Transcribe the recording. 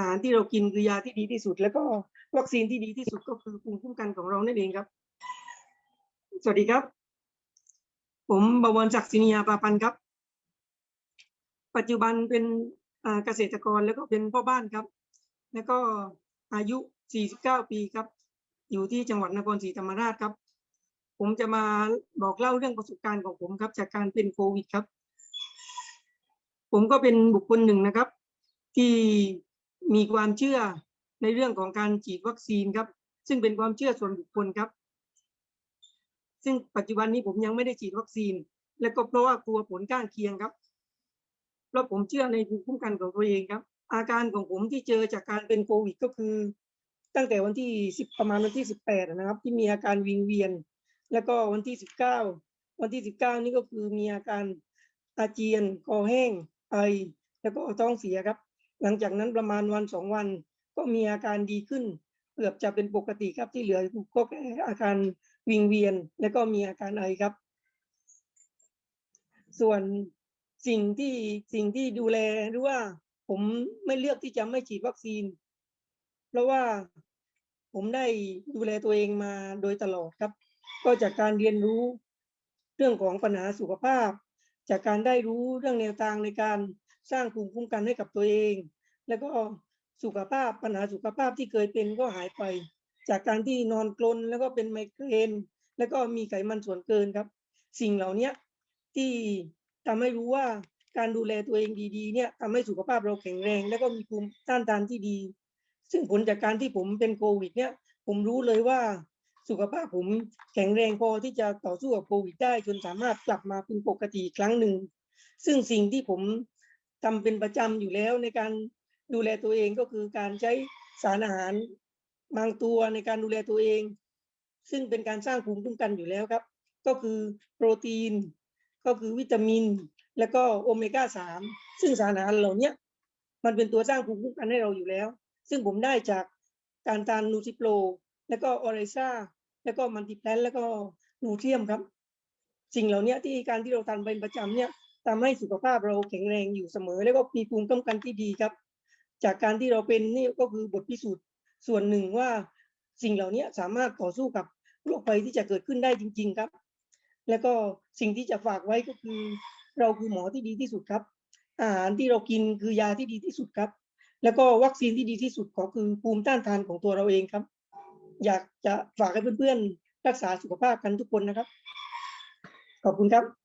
อาหารที่เรากินคือยาที่ดีที่สุด แล้วก็วัคซีนที่ดีที่สุดก็คือภูมิคุ้มกันของเรานั่นเองครับ สวัสดีครับ ผมบวรศักดิ์ศินียาปาปันครับ ปัจจุบันเป็นเกษตรกรแล้วก็เป็นพ่อบ้านครับ แล้วก็อายุ 49 ปีครับ อยู่ที่จังหวัดนครศรีธรรมราชครับ ผมจะมาบอกเล่าเรื่องประสบการณ์ของผมครับ จากการเป็นโควิดครับ ผมก็เป็นบุคคลหนึ่งนะครับ ที่ มีความเชื่อในเรื่องของการฉีดวัคซีนครับ ซึ่งเป็นความเชื่อส่วนบุคคลครับ ซึ่งปัจจุบันนี้ผมยังไม่ได้ฉีดวัคซีน และก็เพราะว่ากลัวผลข้างเคียงครับ เพราะผมเชื่อในภูมิคุ้มกันของตัวเองครับ อาการของผมที่เจอจากการเป็นโควิดก็คือ ตั้งแต่วันที่สิบประมาณวันที่สิบแปดนะครับ ที่มีอาการวิงเวียน แล้วก็วันที่สิบเก้าวันที่สิบเก้านี่ก็คือมีอาการอาเจียนคอแห้งไอแล้วก็ท้องเสียครับ หลังจากนั้นประมาณวันสองวันก็มีอาการดีขึ้น เกือบจะเป็นปกติครับที่เหลือก็แค่อาการวิงเวียน แล้วก็มีอาการไอครับ ส่วนสิ่งที่สิ่งที่ดูแลหรือว่าผมไม่เลือกที่จะไม่ฉีดวัคซีน เพราะว่าผมได้ดูแลตัวเองมาโดยตลอดครับ ก็จากการเรียนรู้เรื่องของปัญหาสุขภาพ จากการได้รู้เรื่องแนวทางในการ สร้างภูมิคุ้มกันให้กับตัวเอง แล้วก็สุขภาพปัญหาสุขภาพที่เคยเป็นก็หายไป จากการที่นอนกลนแล้วก็เป็นไมเกรนแล้วก็มีไขมันส่วนเกินครับ สิ่งเหล่านี้ที่ทำให้รู้ว่าการดูแลตัวเองดีๆเนี่ยทำให้สุขภาพเราแข็งแรง แล้วก็มีภูมิต้านทานที่ดี ซึ่งผลจากการที่ผมเป็นโควิดเนี่ยผมรู้เลยว่าสุขภาพผมแข็งแรงพอที่จะต่อสู้กับโควิดได้จนสามารถกลับมาเป็นปกติครั้งหนึ่ง ซึ่งสิ่งที่ผม ทำเป็นประจำอยู่แล้วในการดูแลตัวเองก็คือการใช้สารอาหารบางตัวในการดูแลตัวเอง ซึ่งเป็นการสร้างภูมิคุ้มกันอยู่แล้วครับ ก็คือโปรตีน ก็คือวิตามิน แล้วก็โอเมก้าสามซึ่งสารอาหารเหล่านี้มันเป็นตัวสร้างภูมิคุ้มกันให้เราอยู่แล้ว ซึ่งผมได้จากการทานนูซิโปรแล้วก็ออเรซ่าแล้วก็มันติแพลนแล้วก็นูเทียมครับ สิ่งเหล่านี้ที่การที่เราทานเป็นประจำเนี่ย ทำให้สุขภาพเราแข็งแรงอยู่เสมอ แล้วก็มีภูมิคุ้มกันที่ดีครับ จากการที่เราเป็นนี่ก็คือบทพิสูจน์ส่วนหนึ่งว่าสิ่งเหล่านี้สามารถต่อสู้กับโรคภัยที่จะเกิดขึ้นได้จริง ๆครับ แล้วก็สิ่งที่จะฝากไว้ก็คือ เราคือหมอที่ดีที่สุดครับ อาหารที่เรากินคือยาที่ดีที่สุดครับ แล้วก็วัคซีนที่ดีที่สุดก็คือภูมิต้านทานของตัวเราเองครับ อยากจะฝากให้เพื่อนๆรักษาสุขภาพกันทุกคนนะครับ ขอบคุณครับ